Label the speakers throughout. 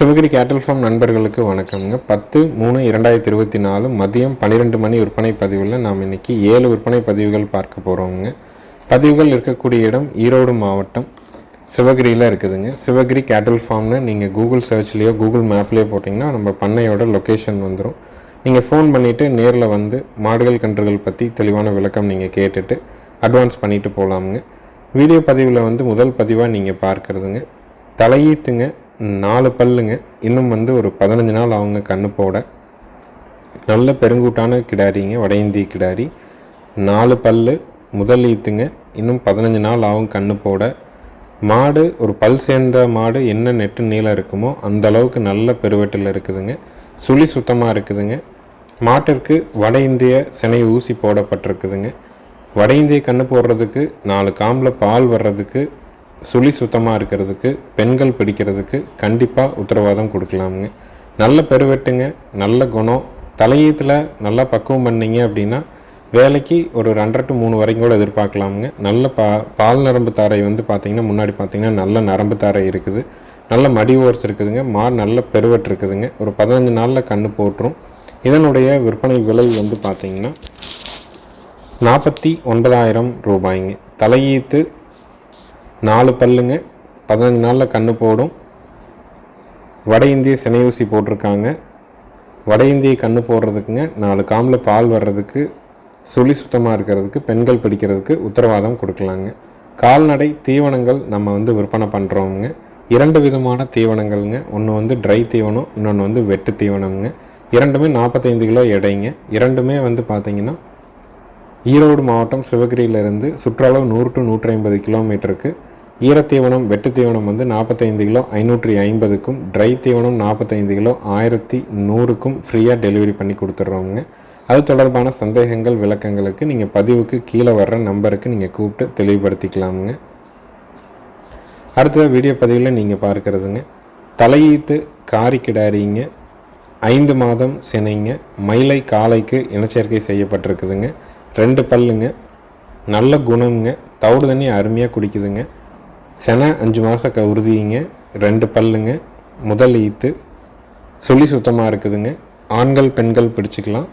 Speaker 1: சிவகிரி கேட்டல் ஃபார்ம் நண்பர்களுக்கு வணக்கம்ங்க. பத்து மூணு இரண்டாயிரத்தி இருபத்தி நாலு மதியம் பன்னிரெண்டு மணி விற்பனை பதிவில் நாம் இன்னைக்கு ஏழு விற்பனை பதிவுகள் பார்க்க போகிறோங்க பதிவுகள் இருக்கக்கூடிய இடம் ஈரோடு மாவட்டம் சிவகிரியில் இருக்குதுங்க. சிவகிரி கேட்டல் ஃபார்ம்னு நீங்கள் கூகுள் சர்ச்லேயோ கூகுள் மேப்லேயோ போட்டிங்கன்னா நம்ம பண்ணையோட லொக்கேஷன் வந்துடும் நீங்கள் ஃபோன் பண்ணிவிட்டு நேரில் வந்து மாடுகள் கன்றுகள் பற்றி தெளிவான விளக்கம் நீங்கள் கேட்டுட்டு அட்வான்ஸ் பண்ணிவிட்டு போகலாமுங்க வீடியோ பதிவில் வந்து முதல் பதிவாக நீங்கள் பார்க்குறதுங்க. தலையீத்துங்க நாலு பல்லுங்க. இன்னும் வந்து ஒரு பதினஞ்சு நாள் அவங்க கண்ணு போட. நல்ல பெருங்கூட்டான கிடாரிங்க வட இந்திய கிடாரி. நாலு பல்லு முதல் ஈத்துங்க. இன்னும் பதினஞ்சு நாள் ஆகும் கண்ணு போட. மாடு ஒரு பல் சேர்ந்த மாடு என்ன நெட்டு நீளம் இருக்குமோ அந்த அளவுக்கு நல்ல பெருவெட்டில் இருக்குதுங்க. சுழி சுத்தமாக இருக்குதுங்க. மாட்டிற்கு வட இந்திய சினை ஊசி போடப்பட்டிருக்குதுங்க. வட இந்திய கண்ணு போடுறதுக்கு நாலு காம்பில் பால் வர்றதுக்கு சுழி சுத்தமாக இருக்கிறதுக்கு பெண்கள் பிடிக்கிறதுக்கு கண்டிப்பாக உத்தரவாதம் கொடுக்கலாமுங்க. நல்ல பெருவெட்டுங்க நல்ல குணம். தலையீத்தில் நல்லா பக்குவம் பண்ணீங்க அப்படின்னா வேலைக்கு ஒரு ரெண்டரை டு மூணு வரைக்கும் கூட எதிர்பார்க்கலாமுங்க. நல்ல பா பால் நரம்பு தாரை வந்து பார்த்தீங்கன்னா முன்னாடி பார்த்தீங்கன்னா நல்ல நரம்பு தாரை இருக்குது. நல்ல மடி ஓர்ஸ் இருக்குதுங்க. மார் நல்ல பெருவெட்டு இருக்குதுங்க. ஒரு பதினஞ்சு நாளில் கன்று போட்டுரும். இதனுடைய விற்பனை விலை வந்து பார்த்தீங்கன்னா நாற்பத்தி ஒன்பதாயிரம் ரூபாய்ங்க. தலையீத்து நாலு பல்லுங்க பதினஞ்சு நாளில் கன்று போடும். வட இந்திய சினையூசி போட்டிருக்காங்க. வட இந்திய கன்று போடுறதுக்குங்க நாலு காமில் பால் வர்றதுக்கு சுழி சுத்தமாக இருக்கிறதுக்கு பெண்கள் பிடிக்கிறதுக்கு உத்தரவாதம் கொடுக்கலாங்க. கால்நடை தீவனங்கள் நம்ம வந்து விற்பனை பண்ணுறோங்க இரண்டு விதமான தீவனங்கள்ங்க. ஒன்று வந்து ட்ரை தீவனம் இன்னொன்று வந்து வெட்டு தீவனம்ங்க. இரண்டுமே நாற்பத்தைந்து கிலோ எடைங்க. இரண்டுமே வந்து பார்த்திங்கன்னா ஈரோடு மாவட்டம் சிவகிரியிலிருந்து சுற்றளவு நூறு டு நூற்றி ஐம்பது கிலோமீட்டருக்கு ஈரத்தீவனம் வெட்டு தீவனம் வந்து நாற்பத்தைந்து கிலோ ஐநூற்றி ஐம்பதுக்கும் ட்ரை தீவனம் நாற்பத்தைந்து கிலோ ஆயிரத்தி நூறுக்கும் ஃப்ரீயாக டெலிவரி பண்ணி கொடுத்துட்றோங்க அது தொடர்பான சந்தேகங்கள் விளக்கங்களுக்கு நீங்கள் பதிவுக்கு கீழே வர்ற நம்பருக்கு நீங்கள் கூப்பிட்டு தெளிவுபடுத்திக்கலாமுங்க. அடுத்த வீடியோ பதிவில் நீங்கள் பார்க்குறதுங்க. தலையீத்து காரி கிடாரிங்க ஐந்து மாதம் சினைங்க மயிலை காளைக்கு இனச்சேர்க்கை செய்யப்பட்டிருக்குதுங்க. ரெண்டு பல்லுங்க நல்ல குணங்க தவிடு தண்ணி அருமையாக குடிக்குதுங்க. செனை அஞ்சு மாதம் க உறுதிங்க ரெண்டு பல்லுங்க முதல் ஈத்து. சுழி சுத்தமாக இருக்குதுங்க. ஆண்கள் பெண்கள் பிடிச்சிக்கலாம்.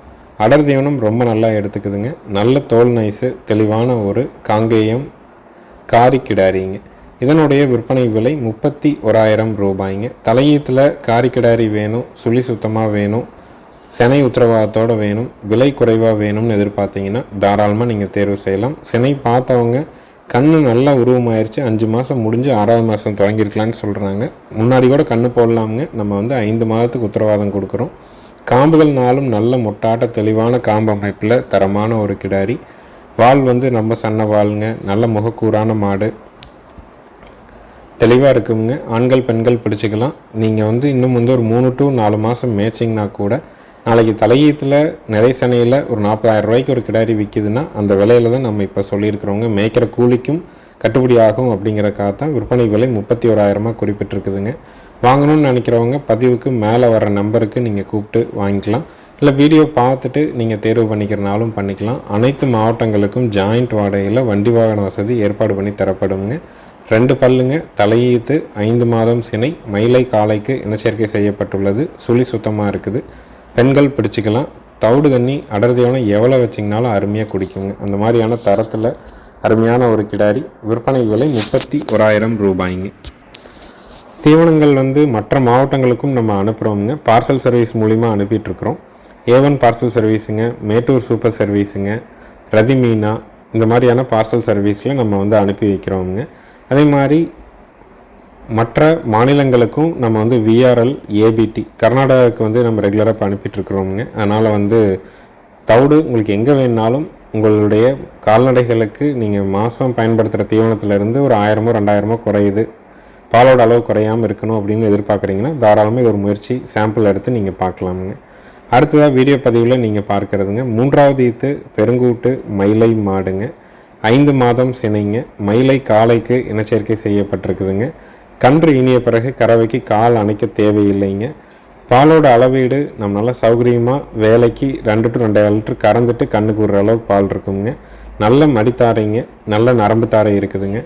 Speaker 1: அடர் தீவனம் ரொம்ப நல்லா எடுத்துக்குதுங்க. நல்ல தோல் நைஸு தெளிவான ஒரு காங்கேயம் காரி கிடாரிங்க. இதனுடைய விற்பனை விலை முப்பத்தி ஓராயிரம் ரூபாய்ங்க. தலையீத்தில் காரி கிடாரி வேணும் சுழி சுத்தமாக வேணும் செனை உத்தரவாதத்தோடு வேணும் விலை குறைவாக வேணும்னு எதிர்பார்த்தீங்கன்னா தாராளமாக நீங்கள் தேர்வு செய்யலாம். சினை பார்த்தவங்க கண்ணு நல்லா உருவமாயிருச்சு. அஞ்சு மாதம் முடிஞ்சு ஆறாவது மாதம் தொடங்கியிருக்கலான்னு சொல்கிறாங்க முன்னாடி கூட கண்ணு போடலாமுங்க. நம்ம வந்து ஐந்து மாதத்துக்கு உத்தரவாதம் கொடுக்குறோம். காம்புகள் நாளும் நல்ல மொட்டாட்ட தெளிவான காம்பு அமைப்பில் தரமான ஒரு கிடாரி. வால் வந்து நம்ம சன்ன வாளுங்க நல்ல முகக்கூறான மாடு. தெளிவாக இருக்குங்க. ஆண்கள் பெண்கள் பிடிச்சிக்கலாம். நீங்கள் வந்து இன்னும் வந்து ஒரு மூணு டு நாலு மாதம் மேய்ச்சிங்கன்னா கூட நாளைக்கு தலையீத்தில் நிறை சனையில் ஒரு நாற்பதாயிரம் ரூபாய்க்கு ஒரு கிடாரி விற்கிதுன்னா அந்த விலையில தான் நம்ம இப்போ சொல்லியிருக்கிறவங்க மேய்க்கிற கூலிக்கும் கட்டுப்படி ஆகும் அப்படிங்கிறக்காக தான் விற்பனை விலை முப்பத்தி ஓராயிரமாக குறிப்பிட்டிருக்குதுங்க. வாங்கணும்னு நினைக்கிறவங்க பதிவுக்கு மேலே வர நம்பருக்கு நீங்கள் கூப்பிட்டு வாங்கிக்கலாம். இல்லை வீடியோ பார்த்துட்டு நீங்கள் தேர்வு பண்ணிக்கிறனாலும் பண்ணிக்கலாம். அனைத்து மாவட்டங்களுக்கும் ஜாயிண்ட் வாடகையில் வண்டி வாகன வசதி ஏற்பாடு பண்ணி தரப்படுங்க. ரெண்டு பல்லுங்க தலையீத்து ஐந்து மாதம் சினை மயிலை காளைக்கு இனச்சேர்க்கை செய்யப்பட்டுள்ளது. சுழி சுத்தமாக இருக்குது. பெண்கள் பிடிச்சிக்கலாம். தவிடு தண்ணி அடர் எவ்வளோ வச்சிங்கனாலும் அருமையாக குடிக்குங்க. அந்த மாதிரியான தரத்தில் அருமையான ஒரு கிடாரி. விற்பனை விலை முப்பத்தி ஓராயிரம் ரூபாய்ங்க. தீவனங்கள் வந்து மற்ற மாவட்டங்களுக்கும் நம்ம அனுப்புகிறோமுங்க பார்சல் சர்வீஸ் மூலிமா அனுப்பிட்டுருக்குறோம். ஏவன் பார்சல் சர்வீஸுங்க மேட்டூர் சூப்பர் சர்வீஸுங்க ரதி மீனா இந்த மாதிரியான பார்சல் சர்வீஸில் நம்ம வந்து அனுப்பி வைக்கிறோமுங்க. அதே மாதிரி மற்ற மாநிலங்களுக்கும் நம்ம வந்து விஆர்எல் ஏபிடி கர்நாடகாவுக்கு வந்து நம்ம ரெகுலராக இப்போ அனுப்பிட்டுருக்குறோமுங்க. அதனால் வந்து தவிடு உங்களுக்கு எங்கே வேணுனாலும் உங்களுடைய கால்நடைகளுக்கு நீங்கள் மாதம் பயன்படுத்துகிற தீவனத்திலேருந்து ஒரு ஆயிரமோ ரெண்டாயிரமோ குறையுது. பாலோட அளவு குறையாமல் இருக்கணும் அப்படின்னு எதிர்பார்க்குறீங்கன்னா தாராளமாக இது ஒரு முயற்சி சாம்பிள் எடுத்து நீங்கள் பார்க்கலாமுங்க. அடுத்ததாக வீடியோ பதிவில் நீங்கள் பார்க்குறதுங்க. மூன்றாவது ஈத்து பெருங்கூட்டு மயிலை மாடுங்க. ஐந்து மாதம் சினைங்க. மயிலை காளைக்கு இனச்சேர்க்கை செய்யப்பட்டிருக்குதுங்க. கன்று இனிய பிறகு கறவைக்கு கால் அணைக்க தேவையில்லைங்க. பாலோட அளவீடு நம்மளால் சௌகரியமாக வேலைக்கு ரெண்டு டு ரெண்டாயிரம் லிட்டர் கறந்துட்டு கண்ணுக்கு விடுற அளவுக்கு பால் இருக்குங்க. நல்ல மடித்தாரைங்க நல்ல நரம்பு தாரை இருக்குதுங்க.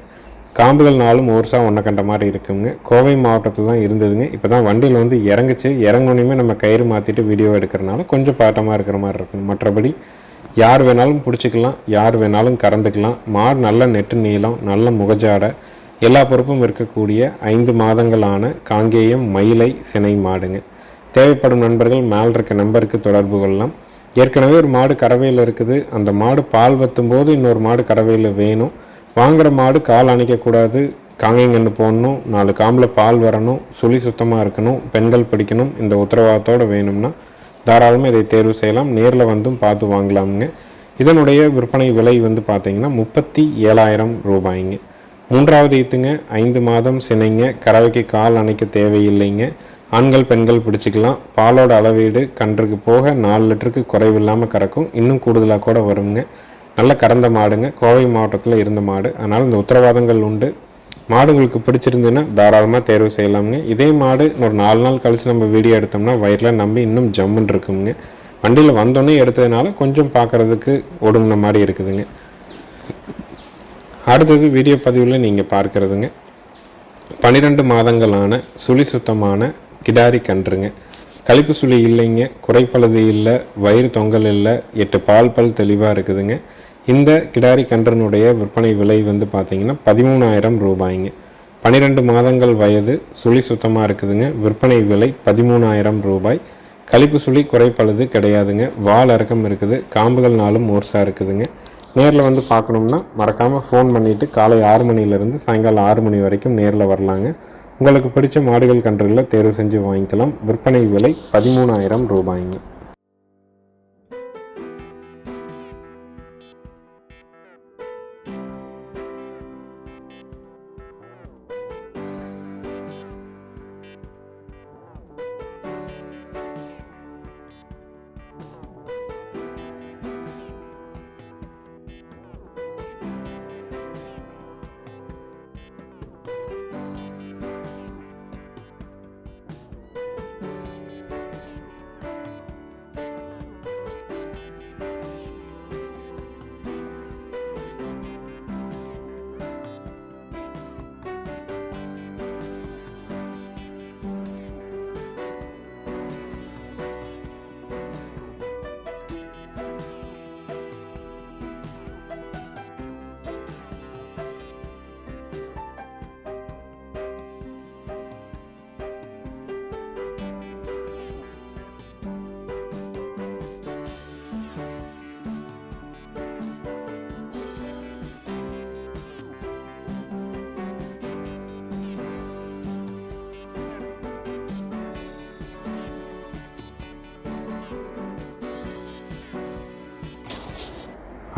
Speaker 1: காம்புகள் நாளும் ஒருசாக ஒன்றை கண்ட மாதிரி இருக்குங்க. கோவை மாவட்டத்தில் தான் இருந்ததுங்க. இப்போ தான் வண்டியில் வந்து இறங்குச்சு. இறங்குனையுமே நம்ம கயிறு மாற்றிட்டு வீடியோ எடுக்கிறனால கொஞ்சம் பாட்டமாக இருக்கிற மாதிரி இருக்கும் மற்றபடி யார் வேணாலும் பிடிச்சிக்கலாம் யார் வேணாலும் கறந்துக்கலாம். மாடு நல்ல நெட்டு நீளம் நல்ல முகஜாடை எல்லா பொறுப்பும் இருக்கக்கூடிய ஐந்து மாதங்களான காங்கேயம் மயிலை சினை மாடுங்க. தேவைப்படும் நண்பர்கள் மேல் இருக்க நம்பருக்கு தொடர்பு கொள்ளலாம். ஏற்கனவே ஒரு மாடு கறவையில் இருக்குது. அந்த மாடு பால் வத்தும் போது இன்னொரு மாடு கறவையில் வேணும். வாங்குகிற மாடு கால் அணைக்கக்கூடாது. காங்கைங்கன்று போடணும். நாலு காம்பில் பால் வரணும். சுழி சுத்தமாக இருக்கணும். பெண்கள் பிடிக்கணும். இந்த உத்தரவாதத்தோடு வேணும்னா தாராளமாக இதை தேர்வு செய்யலாம். நேரில் வந்தும் பார்த்து வாங்கலாமுங்க. இதனுடைய விற்பனை விலை வந்து பார்த்தீங்கன்னா முப்பத்தி ஏழாயிரம் ரூபாய்ங்க. மூன்றாவது ஈத்துங்க ஐந்து மாதம் சினைங்க கறவைக்கு கால் அணைக்க தேவையில்லைங்க. ஆண்கள் பெண்கள் பிடிச்சிக்கலாம். பாலோட அளவீடு கன்றுக்கு போக நாலு லிட்டருக்கு குறைவில்லாமல் கறக்கும். இன்னும் கூடுதலாக கூட வருங்க. நல்ல கறந்த மாடுங்க. கோவை மாவட்டத்தில் இருந்த மாடு. அதனால் இந்த உத்தரவாதங்கள் உண்டு. மாடு உங்களுக்கு பிடிச்சிருந்துன்னா தாராளமாக தேர்வு செய்யலாமுங்க. இதே மாடு ஒரு நாலு நாள் கழித்து நம்ம வீடியோ எடுத்தோம்னா வயிறில் நம்பி இன்னும் ஜம்முன்னு இருக்குங்க வண்டியில் வந்தோடனே எடுத்ததுனால கொஞ்சம் பார்க்குறதுக்கு ஒடுங்கின மாதிரி இருக்குதுங்க. அடுத்தது வீடியோ பதிவில் நீங்கள் பார்க்குறதுங்க. பன்னிரெண்டு மாதங்களான சுழி சுத்தமான கிடாரி கன்றுங்க. கழிப்பு சுழி இல்லைங்க குறைப்பழுது இல்லை வயிறு தொங்கல் இல்லை எட்டு பால் பல் தெளிவாக இருக்குதுங்க. இந்த கிடாரி கன்றனுடைய விற்பனை விலை வந்து பார்த்தீங்கன்னா பதிமூணாயிரம் ரூபாய்ங்க. பன்னிரெண்டு மாதங்கள் வயது சுழி சுத்தமாக இருக்குதுங்க. விற்பனை விலை பதிமூணாயிரம் ரூபாய். கழிப்பு சுழி குறைப்பழுது கிடையாதுங்க. வால் இறக்கம் இருக்குது காம்புகள் நாளும் மோர்ஸாக இருக்குதுங்க. நேரில் வந்து பார்க்கணும்னா மறக்காமல் ஃபோன் பண்ணிவிட்டு காலை ஆறு மணிலேருந்து சாயங்காலம் ஆறு மணி வரைக்கும் நேரில் வரலாங்க. உங்களுக்கு பிடிச்ச மாடுகள் கன்றுகளை தேர்வு செஞ்சு வாங்கிக்கலாம். விற்பனை விலை பதிமூணாயிரம் ரூபாய்ங்க.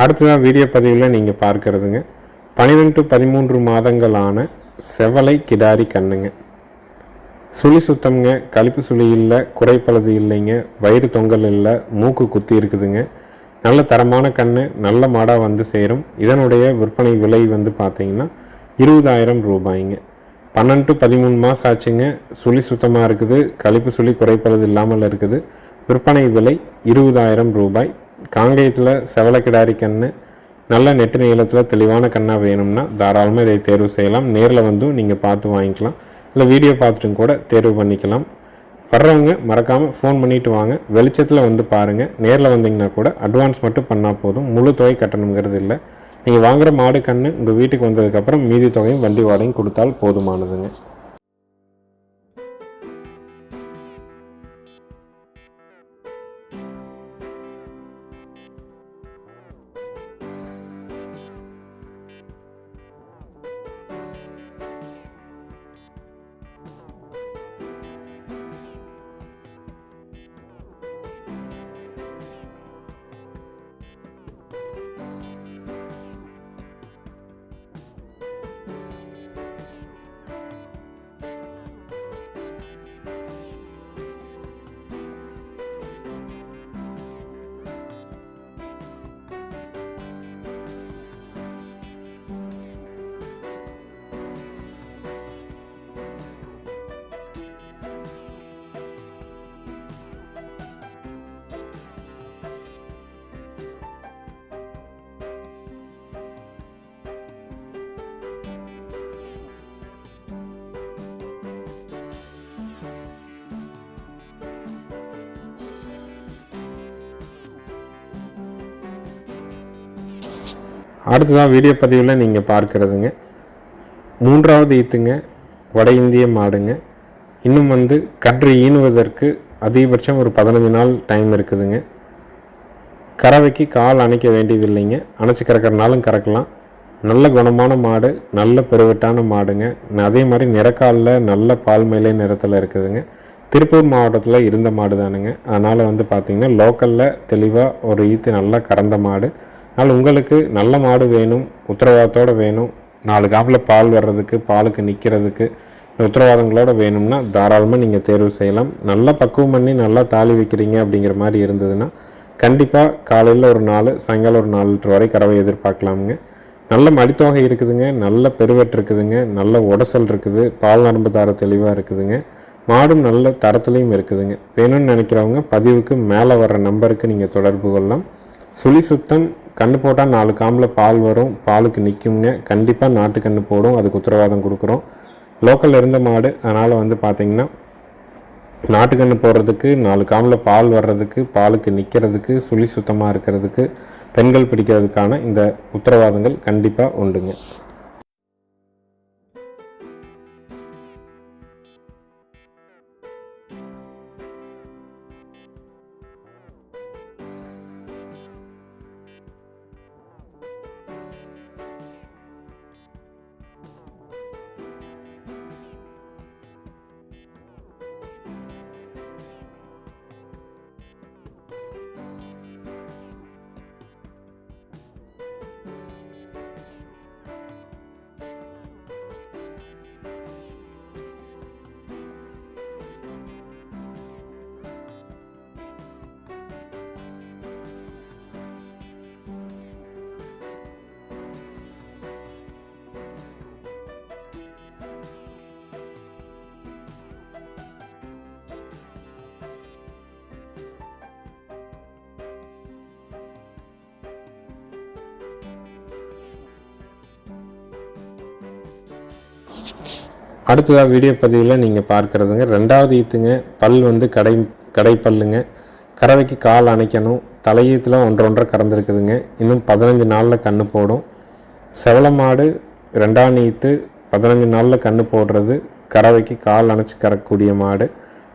Speaker 1: அடுத்ததாக வீடியோ பதிவில் நீங்கள் பார்க்குறதுங்க. பன்னிரெண்டு பதிமூன்று மாதங்களான செவலை கிடாரி கண்ணுங்க. சுழி சுத்தம்ங்க கழிப்பு சுழி இல்லை குறைப்பழுது இல்லைங்க வயிறு தொங்கல் இல்லை மூக்கு குத்தி இருக்குதுங்க. நல்ல தரமான கண் நல்ல மாடாக வந்து சேரும். இதனுடைய விற்பனை விலை வந்து பார்த்தீங்கன்னா இருபதாயிரம் ரூபாய்ங்க. பன்னெண்டு பதிமூணு மாதம் ஆச்சுங்க. சுழி சுத்தமாக இருக்குது கழிப்பு சுழி குறைப்பழுது இல்லாமல் இருக்குது. விற்பனை விலை இருபதாயிரம் ரூபாய். காங்கேயத்தில் செவலக்கிடாரி கன்று நல்ல நெட்டு நீளத்தில் தெளிவான கண்ணாக வேணும்னா தாராளமாக இதை தேர்வு செய்யலாம். நேரில் வந்தும் நீங்கள் பார்த்து வாங்கிக்கலாம். இல்லை வீடியோ பார்த்துட்டும் கூட தேர்வு பண்ணிக்கலாம். வர்றவங்க மறக்காமல் ஃபோன் பண்ணிவிட்டு வாங்க. வெளிச்சத்தில் வந்து பாருங்கள் நேரில் வந்தீங்கன்னா கூட அட்வான்ஸ் மட்டும் பண்ணால் போதும். முழு தொகை கட்டணுங்கிறது இல்லை. நீங்கள் வாங்குகிற மாடு கன்று உங்கள் வீட்டுக்கு வந்ததுக்கப்புறம் மீதி தொகையும் வண்டி வாடகையும் கொடுத்தால் போதுமானதுங்க. அடுத்ததாக வீடியோ பதிவில் நீங்கள் பார்க்குறதுங்க. மூன்றாவது ஈத்துங்க வட இந்திய மாடுங்க. இன்னும் வந்து கன்று ஈனுவதற்கு அதிகபட்சம் ஒரு பதினஞ்சு நாள் டைம் இருக்குதுங்க. கறவைக்கு கால் அணைக்க வேண்டியது இல்லைங்க அணைச்சி கறக்கிறனாலும் கறக்கலாம். நல்ல குணமான மாடு நல்ல பெருவெட்டான மாடுங்க. அதே மாதிரி நிறக்காலில் நல்ல பால் மேலே நிறத்தில் இருக்குதுங்க. திருப்பூர் மாவட்டத்தில் இருந்த மாடு தானுங்க அதனால் வந்து பார்த்திங்கன்னா லோக்கலில் தெளிவாக ஒரு ஈத்து நல்லா கறந்த மாடு. அதனால் உங்களுக்கு நல்ல மாடு வேணும் உத்தரவாதத்தோடு வேணும். நாலு காப்பில் பால் வர்றதுக்கு பாலுக்கு நிற்கிறதுக்கு உத்தரவாதங்களோடு வேணும்னா தாராளமாக நீங்கள் தேர்வு செய்யலாம். நல்லா பக்குவம் பண்ணி நல்லா தாலி வைக்கிறீங்க அப்படிங்கிற மாதிரி இருந்ததுன்னா கண்டிப்பாக காலையில் ஒரு நாலு சாயங்காலம் ஒரு நாலு லிட்டர் வரை கறவை எதிர்பார்க்கலாமுங்க. நல்ல மடித்தொகை இருக்குதுங்க நல்ல பெருவெட்டு இருக்குதுங்க நல்ல உடசல் இருக்குது பால் நரம்பு தார தெளிவாக இருக்குதுங்க. மாடும் நல்ல தரத்துலேயும் இருக்குதுங்க. வேணும்னு நினைக்கிறவங்க பதிவுக்கு மேலே வர்ற நம்பருக்கு நீங்கள் தொடர்பு கொள்ளலாம். சுழி சுத்தம் கண்ணு போட்டால் நாலு காம்பில் பால் வரும் பாலுக்கு நிற்குங்க கண்டிப்பாக நாட்டு கன்று போடும். அதுக்கு உத்தரவாதம் கொடுக்குறோம். லோக்கலில் இருந்த மாடு அதனால் வந்து பார்த்திங்கன்னா நாட்டுக்கன்று போடுறதுக்கு நாலு காமில் பால் வர்றதுக்கு பாலுக்கு நிற்கிறதுக்கு சுழி சுத்தமாக இருக்கிறதுக்கு பெண்கள் பிடிக்கிறதுக்கான இந்த உத்தரவாதங்கள் கண்டிப்பாக உண்டுங்க. அடுத்ததாக வீடியோ பதிவில் நீங்கள் பார்க்குறதுங்க. ரெண்டாவது ஈத்துங்க பல் வந்து கடை கடைப்பல்லுங்க. கறவைக்கு கால் அணைக்கணும். தலையீத்தில் ஒன்றரை ஒன்றை கறந்துருக்குதுங்க. இன்னும் பதினஞ்சு நாளில் கன்று போடும். செவல மாடு ரெண்டாம் ஈத்து பதினஞ்சு நாளில் கன்று போடுறது. கறவைக்கு கால் அணைச்சி கறக்கூடிய மாடு.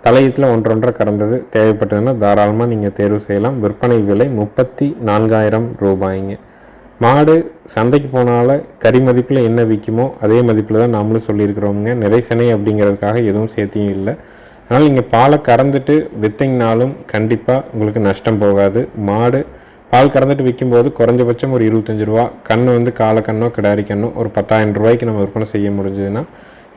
Speaker 1: தலையீத்தில் ஒன்றொன்றை கறந்தது. தேவைப்பட்டதுன்னா தாராளமாக நீங்கள் தேர்வு செய்யலாம். விற்பனை விலை முப்பத்தி நான்காயிரம் ரூபாய்ங்க. மாடு சந்தைக்கு போனால கறி மதிப்பில் என்ன விற்குமோ அதே மதிப்பில் தான் நாமளும் சொல்லியிருக்கிறோமுங்க. நிறைசனை அப்படிங்கிறதுக்காக எதுவும் சேர்த்தியும் இல்லை. அதனால் நீங்கள் பாலை கறந்துட்டு விற்றிங்கனாலும் கண்டிப்பாக உங்களுக்கு நஷ்டம் போகாது. மாடு பால் கறந்துட்டு விற்கும்போது குறைஞ்சபட்சம் ஒரு இருபத்தஞ்சி ரூபா கண்ணு வந்து காலை கண்ணோ கிடாரி கண்ணோ ஒரு பத்தாயிரம் ரூபாய்க்கு நம்ம விற்பனை செய்ய முடிஞ்சதுன்னா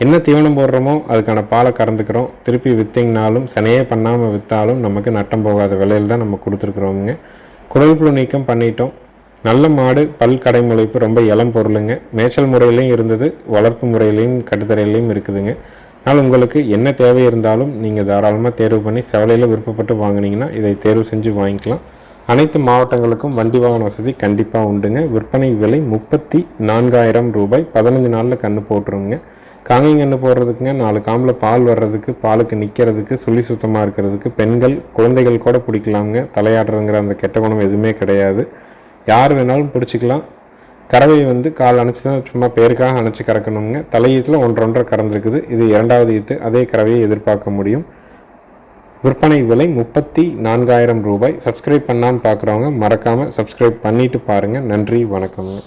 Speaker 1: என்ன தீவனம் போடுறோமோ அதுக்கான பாலை கறந்துக்கிறோம். திருப்பி விற்றிங்கனாலும் சனையே பண்ணாமல் விற்றாலும் நமக்கு நட்டம் போகாத விலையில் தான் நம்ம கொடுத்துருக்குறோமுங்க. குரல் புழு நீக்கம் பண்ணிட்டோம். நல்ல மாடு பல் கடை முளைப்பு ரொம்ப இளம் பொருளுங்க. மேய்ச்சல் முறையிலையும் இருந்தது வளர்ப்பு முறையிலையும் கட்டுத்தரையிலையும் இருக்குதுங்க. அதனால் உங்களுக்கு என்ன தேவை இருந்தாலும் நீங்கள் தாராளமாக தேர்வு பண்ணி செவலையில் விருப்பப்பட்டு வாங்கினீங்கன்னா இதை தேர்வு செஞ்சு வாங்கிக்கலாம். அனைத்து மாவட்டங்களுக்கும் வண்டி வாகன வசதி கண்டிப்பாக உண்டுங்க. விற்பனை விலை முப்பத்தி நான்காயிரம் ரூபாய். பதினஞ்சு நாளில் கன்று போட்டுருங்க. காங்கைங்கன்று போடுறதுக்குங்க நாலு காம்பில் பால் வர்றதுக்கு பாலுக்கு நிற்கிறதுக்கு சுழி சுத்தமாக இருக்கிறதுக்கு பெண்கள் குழந்தைகள் கூட பிடிக்கலாமுங்க. தலையாடுறதுங்கிற அந்த கெட்ட குணம் எதுவுமே கிடையாது. யார் வேணாலும் பிடிச்சிக்கலாம். கறவை வந்து கால் அணைச்சி தான் சும்மா பேருக்காக அணைச்சி கறக்கணுங்க தலையீட்டில் ஒன்றொன்றை ஒன்றரை கறந்துருக்குது. இது இரண்டாவது ஈத்து. அதே கறவையை எதிர்பார்க்க முடியும். விற்பனை விலை முப்பத்தி நான்காயிரம் ரூபாய். சப்ஸ்கிரைப் பண்ணான்னு பார்க்குறவங்க மறக்காமல் சப்ஸ்கிரைப் பண்ணிவிட்டு பாருங்கள் நன்றி வணக்கம்ங்க.